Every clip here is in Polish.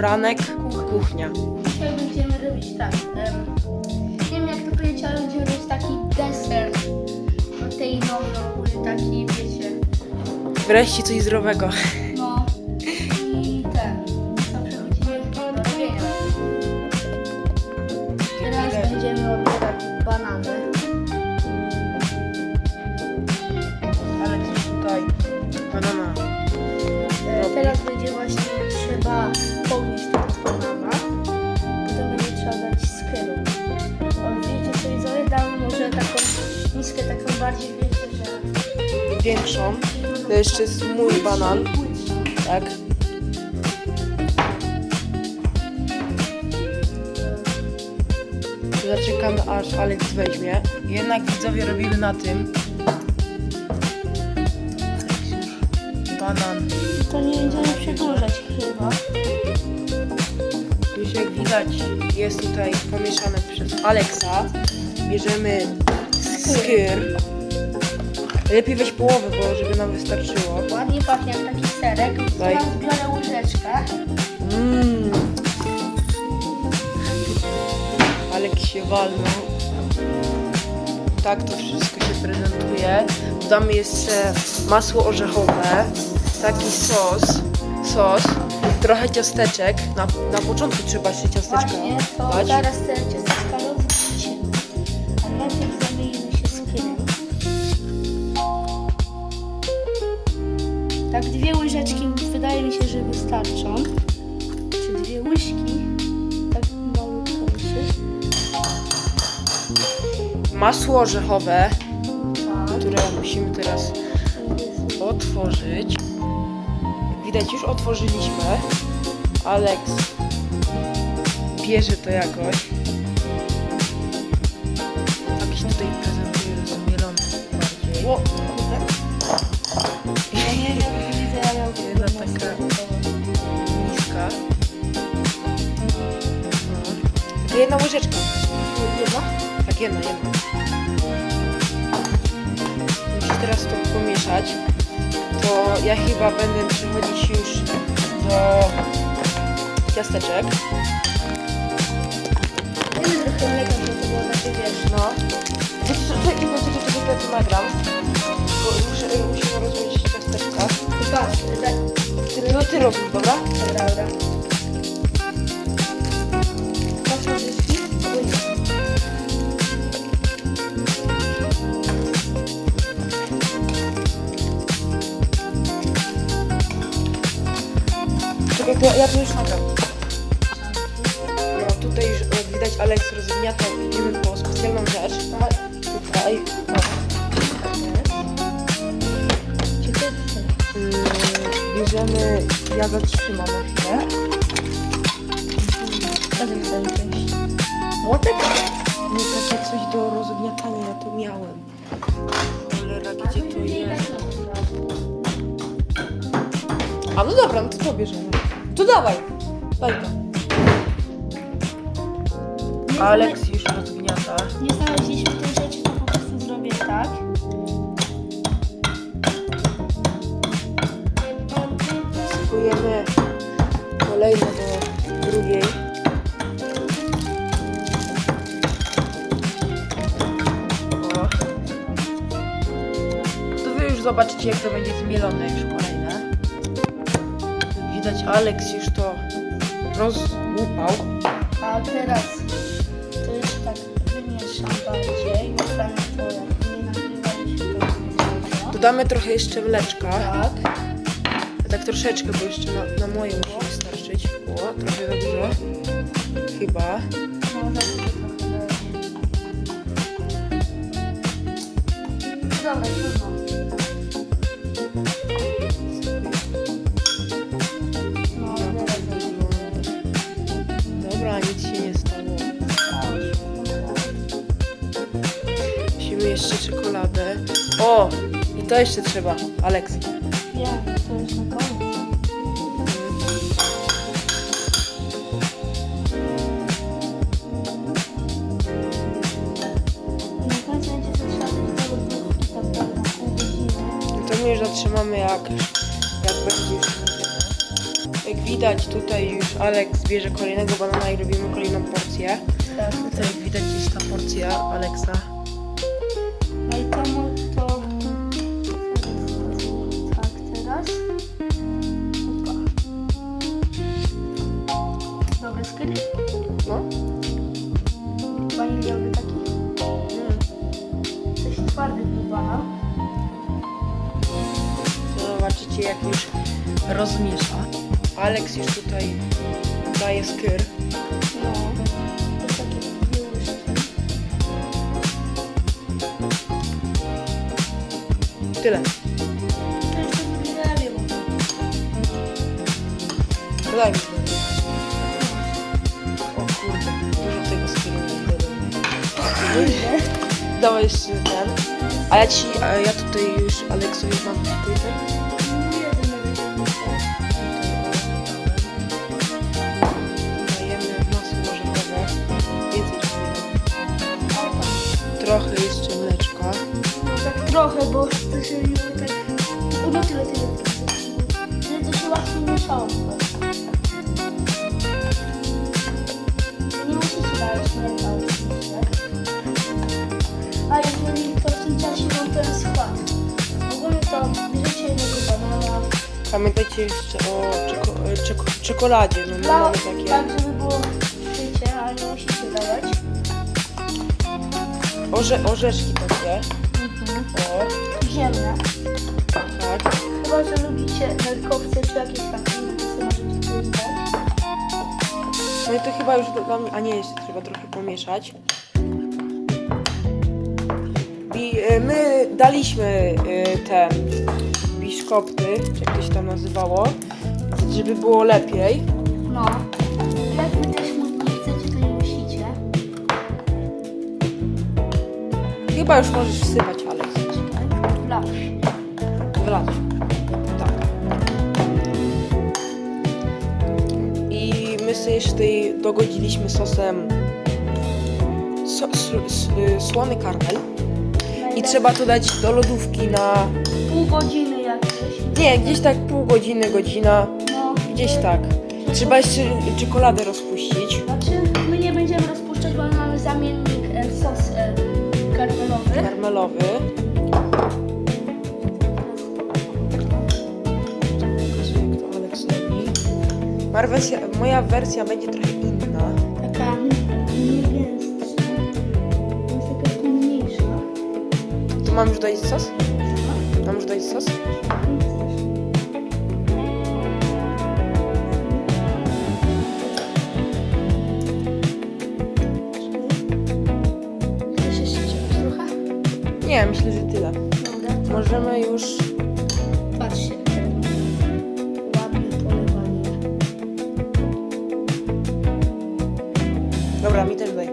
Franek, kuchnia. Dzisiaj będziemy robić tak. em, nie wiem jak to powiedzieć, ale będziemy robić taki deser tej nowej, taki wiecie. Wreszcie coś zdrowego. Miskę taką bardziej wiecie, że... Większą. To jeszcze jest mój banan. Tak. Zaczekamy aż Alex weźmie. Jednak widzowie robimy na tym. Banan. To nie będziemy przedłużać chyba. Już jak widać jest tutaj pomieszane przez Alexa. Bierzemy Lepiej weź połowę, bo żeby nam wystarczyło. Ładnie pachnie jak taki serek. Daj. Teraz biorę łyżeczkę. Mmm. Alek się walnął. Tak to wszystko się prezentuje. Dodamy jeszcze masło orzechowe, taki sos, sos, trochę ciasteczek. Na, na początku trzeba się ciasteczka Właśnie, to dać. zaraz te wystarczą. Czy dwie łyżki? Tak mało kończy. Masło orzechowe, Tak. które musimy teraz otworzyć. Widać, już otworzyliśmy. Alex bierze to jakoś. Tak się tutaj prezentuje rozmielone bardziej. O, kurde. Ja nie wiem, widzę, ale Jedna taka jedna łyżeczka. Chyba? Tak, jedna, jedna. Musisz teraz to pomieszać. To ja chyba będę przechodzić już do ciasteczek. Dajmy trochę mleka, żeby to było takie wiesz. No. Czekaj, bo tylko tego plecu nagram. Bo muszę, musimy rozłożyć ciasteczka. Daj. Ty, no ty robisz, dobra? Dobra, dobra. Ja, ja to już nagram. No tutaj już jak widać Alex rozgniata, idziemy po specjalną rzecz. Tutaj. O. Yy, bierzemy, ja zatrzymam na chwilę. Razem sobie wziąć. Młotek? Nie takie coś do rozgniatania, ja to miałem. Cholera, gdzie to jest? A no dobra, no to to bierzemy. To dawaj, daj to. Alex już rozgniata. Nie znaleźliśmy tej rzeczy, to po prostu zrobię tak. Spakujemy kolejne do drugiej. O. To wy już zobaczycie jak to będzie zmielone już kolejne. Widać Alex już to rozłupał. A teraz to już tak wymieszam bardziej. Dostanę to jak nie nagrywaliśmy tego. Dodamy trochę jeszcze mleczka. Tak. Tak troszeczkę, bo jeszcze na, na moje musi wystarczyć. O, trochę za dużo. Chyba. Trochę. Dobra, trudno. To jeszcze trzeba, Alex. Ja, to już na koniec. I na końcu będzie to trzeba dać do lodówki tak dalej na pół godziny. To my już zatrzymamy jak, jak będzie już. Jak widać tutaj już Alex bierze kolejnego banana i robimy kolejną porcję. Tak, Tutaj jak widać jest ta porcja Alexa. Rozmiesza. Alex już tutaj daje skyr. No. To jest takie łyżki. Tyle. Dodaj mi. O kurde, dużo tego Dawaj jeszcze ten. A ja ci, a ja tutaj już Aleksowi mam tutaj. Trochę jeszcze mleczka. No tak trochę, bo to się nie tak... No tyle, tyle. Tyle to się łatwo mieszało. Nie musicie dać mleka oczywiście. A jeżeli to w tym czasie mam ten skład. Ogólnie to bierzecie jednego banana. Pamiętajcie jeszcze o czeko, czeko, czekoladzie. No my Dla, mamy takie. tak, żeby Orze, orzeszki takie. Mhm. O, Ziemne. tak. Chyba, że lubicie nerkowce czy jakieś tam inne, to sobie możecie coś dać. No i to chyba już mnie, a nie, jeszcze trzeba trochę pomieszać. I y, my daliśmy y, ten biszkopty, czy jak to się tam nazywało, żeby było lepiej. No. Chyba już możesz wsypać, Alex. Wlać. Wlać. Tak. I my sobie jeszcze tutaj dogodziliśmy sosem so, s, s, słony karmel. I trzeba to dać do lodówki na... Pół godziny jakieś. Nie, gdzieś tak pół godziny, godzina. No. Gdzieś tak. Trzeba jeszcze czekoladę rozpuścić. Karmelowy. Moja wersja, moja wersja będzie trochę inna. Taka nie gęstsza. Jest jakaś mniejsza. Tu mam już dać sos? Mam już dać sos? Nie, myślę, że tyle. Możemy już... patrzcie. Ładne polewanie. Dobra, mi też daj.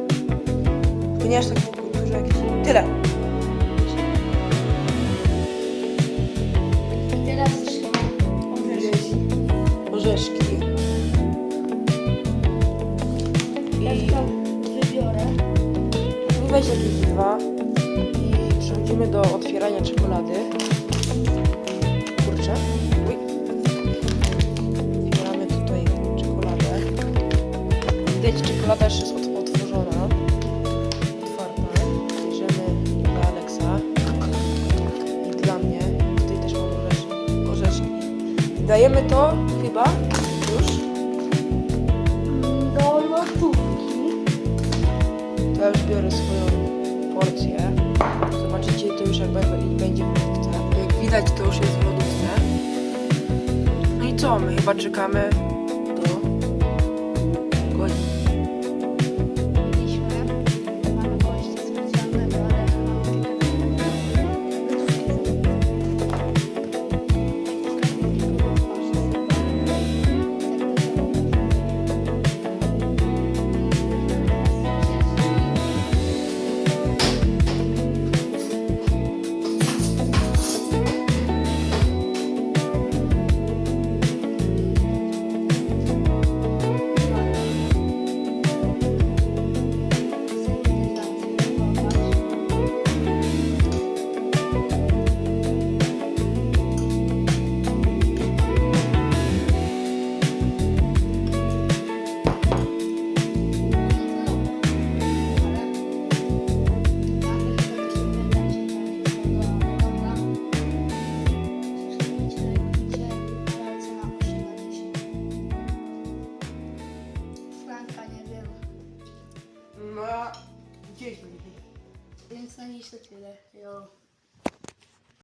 Tylko nie aż tak dużo jak ci. Tyle. I teraz trzeba. Orzeszki. I przechodzimy do otwierania czekolady. Kurczę. Uj. Otwieramy tutaj czekoladę. Widać, czekolada już jest ot- otworzona. Otwarta. Bierzemy dla Alexa. I dla mnie. Tutaj też mam orzeszki. orzeszki. Dajemy to chyba już. Do lodówki. To ja już biorę swoją porcję. Widać to już jest w lodówce. No i co? My chyba czekamy